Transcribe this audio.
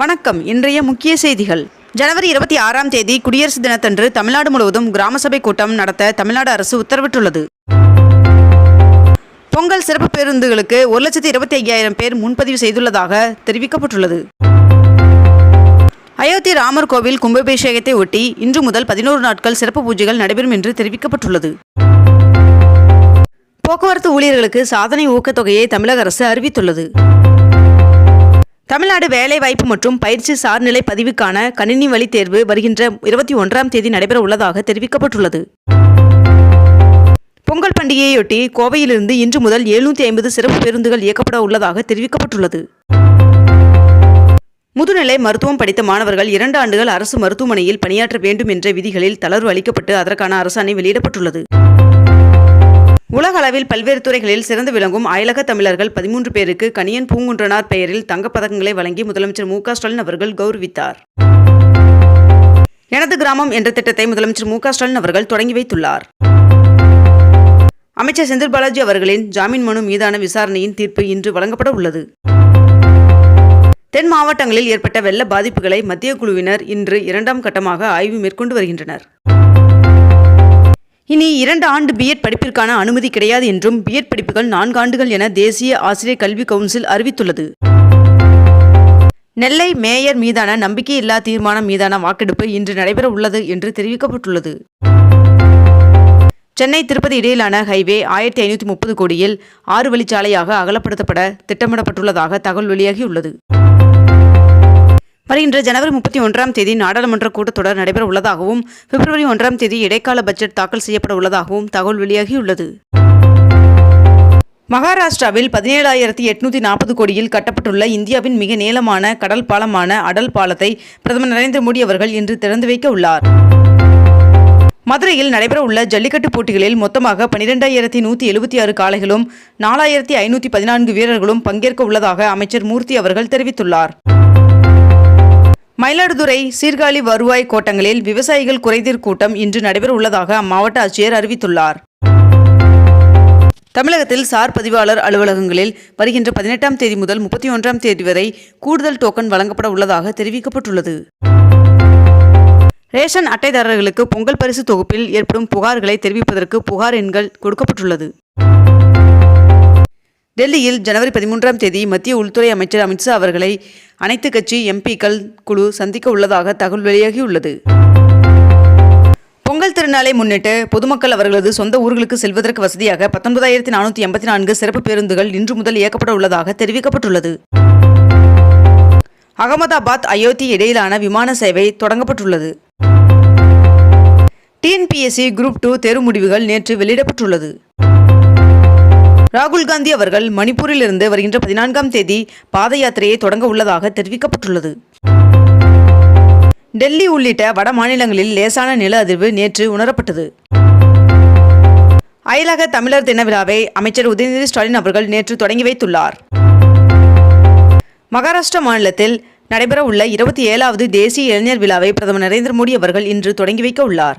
வணக்கம். இன்றைய முக்கிய செய்திகள். ஜனவரி இருபத்தி ஆறாம் தேதி குடியரசு தினத்தன்று தமிழ்நாடு முழுவதும் கிராம சபை கூட்டம் நடத்த தமிழ்நாடு அரசு உத்தரவிட்டுள்ளது. பொங்கல் சிறப்பு பேருந்துகளுக்கு ஒரு லட்சத்தி இருபத்தி ஐயாயிரம் பேர் முன்பதிவு செய்துள்ளதாக தெரிவிக்கப்பட்டுள்ளது. அயோத்தி ராமர் கோவில் கும்பாபிஷேகத்தை ஒட்டி இன்று முதல் பதினோரு நாட்கள் சிறப்பு பூஜைகள் நடைபெறும் என்று தெரிவிக்கப்பட்டுள்ளது. போக்குவரத்து ஊழியர்களுக்கு சாதனை ஊக்கத்தொகையை தமிழக அரசு அறிவித்துள்ளது. தமிழ்நாடு வேலைவாய்ப்பு மற்றும் பயிற்சி சார்நிலை பதிவுக்கான கணினி வழி தேர்வு வருகின்ற இருபத்தி ஒன்றாம் தேதி நடைபெற உள்ளதாக தெரிவிக்கப்பட்டுள்ளது. பொங்கல் பண்டிகையையொட்டி கோவையிலிருந்து இன்று முதல் எழுநூற்றி ஐம்பது சிறப்பு பேருந்துகள் இயக்கப்பட உள்ளதாக தெரிவிக்கப்பட்டுள்ளது. முதுநிலை மருத்துவம் படித்த மாணவர்கள் இரண்டு ஆண்டுகள் அரசு மருத்துவமனையில் பணியாற்ற வேண்டும் என்ற விதிகளில் தளர்வு அளிக்கப்பட்டு அதற்கான அரசாணை வெளியிடப்பட்டுள்ளது. உலக அளவில் பல்வேறு துறைகளில் சிறந்து விளங்கும் அயலக தமிழர்கள் பதிமூன்று பேருக்கு கனியன் பூங்குன்றனார் பெயரில் தங்கப்பதக்கங்களை வழங்கி முதலமைச்சர் மு க ஸ்டாலின் அவர்கள் கௌரவித்தார். எனது கிராமம் என்ற திட்டத்தை முதலமைச்சர் மு க ஸ்டாலின் அவர்கள் தொடங்கி வைத்துள்ளார். அமைச்சர் செந்தில் பாலாஜி அவர்களின் ஜாமீன் மனு மீதான விசாரணையின் தீர்ப்பு இன்று வழங்கப்பட உள்ளது. தென் மாவட்டங்களில் ஏற்பட்ட வெள்ள பாதிப்புகளை மத்திய குழுவினர் இன்று இரண்டாம் கட்டமாக ஆய்வு மேற்கொண்டு வருகின்றனர். இனி இரண்டு ஆண்டு பிஎட் படிப்பிற்கான அனுமதி கிடையாது என்றும் பிஎட் படிப்புகள் நான்கு ஆண்டுகள் என தேசிய ஆசிரியர் கல்வி கவுன்சில் அறிவித்துள்ளது. நெல்லை மேயர் மீதான நம்பிக்கையில்லா தீர்மானம் மீதான வாக்கெடுப்பு இன்று நடைபெற உள்ளது என்று தெரிவிக்கப்பட்டுள்ளது. சென்னை திருப்பதி இடையிலான ஹைவே ஆயிரத்தி ஐநூற்றி முப்பது கோடியில் ஆறு வழிச்சாலையாக அகலப்படுத்தப்பட திட்டமிடப்பட்டுள்ளதாக தகவல் வெளியாகியுள்ளது. வருகின்ற ஜனவரி முப்பத்தி ஒன்றாம் தேதி நாடாளுமன்ற கூட்டத்தொடர் நடைபெற உள்ளதாகவும் பிப்ரவரி ஒன்றாம் தேதி இடைக்கால பட்ஜெட் தாக்கல் செய்யப்பட உள்ளதாகவும் தகவல் வெளியாகியுள்ளது. மகாராஷ்டிராவில் பதினேழாயிரத்தி எட்நூத்தி நாற்பது கோடியில் கட்டப்பட்டுள்ள இந்தியாவின் மிக நீளமான கடல் பாலமான அடல் பாலத்தை பிரதமர் நரேந்திர மோடி அவர்கள் இன்று திறந்து வைக்க உள்ளார். மதுரையில் நடைபெறவுள்ள ஜல்லிக்கட்டு போட்டிகளில் மொத்தமாக பனிரெண்டாயிரத்தி நூற்றி எழுபத்தி ஆறு காளைகளும் நாலாயிரத்தி ஐநூற்றி பதினான்கு வீரர்களும் பங்கேற்க உள்ளதாக அமைச்சர் மூர்த்தி அவர்கள் தெரிவித்துள்ளார். மயிலாடுதுறை சீர்காழி வருவாய் கோட்டங்களில் விவசாயிகள் குறைதீர் கூட்டம் இன்று நடைபெற உள்ளதாக அம்மாவட்ட ஆட்சியர் அறிவித்துள்ளார். தமிழகத்தில் சார் பதிவாளர் அலுவலகங்களில் வருகின்ற பதினெட்டாம் தேதி முதல் முப்பத்தி ஒன்றாம் தேதி வரை கூடுதல் டோக்கன் வழங்கப்பட உள்ளதாக தெரிவிக்கப்பட்டுள்ளது. ரேஷன் அட்டைதாரர்களுக்கு பொங்கல் பரிசு தொகுப்பில் ஏற்படும் புகார்களை தெரிவிப்பதற்கு புகார் எண்கள் கொடுக்கப்பட்டுள்ளது. டெல்லியில் ஜனவரி பதிமூன்றாம் தேதி மத்திய உள்துறை அமைச்சர் அமித்ஷா அவர்களை அனைத்து கட்சி எம்பிக்கள் குழு சந்திக்க உள்ளதாக தகவல் வெளியாகியுள்ளது. பொங்கல் திருநாளை முன்னிட்டு பொதுமக்கள் அவர்களது சொந்த ஊர்களுக்கு செல்வதற்கு வசதியாக பத்தொன்பதாயிரத்தி நானூற்றி எண்பத்தி நான்கு சிறப்பு பேருந்துகள் இன்று முதல் இயக்கப்பட உள்ளதாக தெரிவிக்கப்பட்டுள்ளது. அகமதாபாத் அயோத்தி இடையிலான விமான சேவை தொடங்கப்பட்டுள்ளது. டிஎன்பிஎஸ்சி குரூப் டூ தேர்வு முடிவுகள் நேற்று வெளியிடப்பட்டுள்ளது. ராகுல் காந்தி அவர்கள் மணிப்பூரிலிருந்து வருகின்ற பதினான்காம் தேதி பாத யாத்திரையை தொடங்க உள்ளதாக தெரிவிக்கப்பட்டுள்ளது. டெல்லி உள்ளிட்ட வட மாநிலங்களில் லேசான நில அதிர்வு நேற்று உணரப்பட்டது. அயலக தமிழர் தின விழாவை அமைச்சர் உதயநிதி ஸ்டாலின் அவர்கள் நேற்று தொடங்கி வைத்துள்ளார். மகாராஷ்டிரா மாநிலத்தில் நடைபெறவுள்ள இருபத்தி ஏழாவது தேசிய இளைஞர் விழாவை பிரதமர் நரேந்திர மோடி அவர்கள் இன்று தொடங்கி வைக்க உள்ளார்.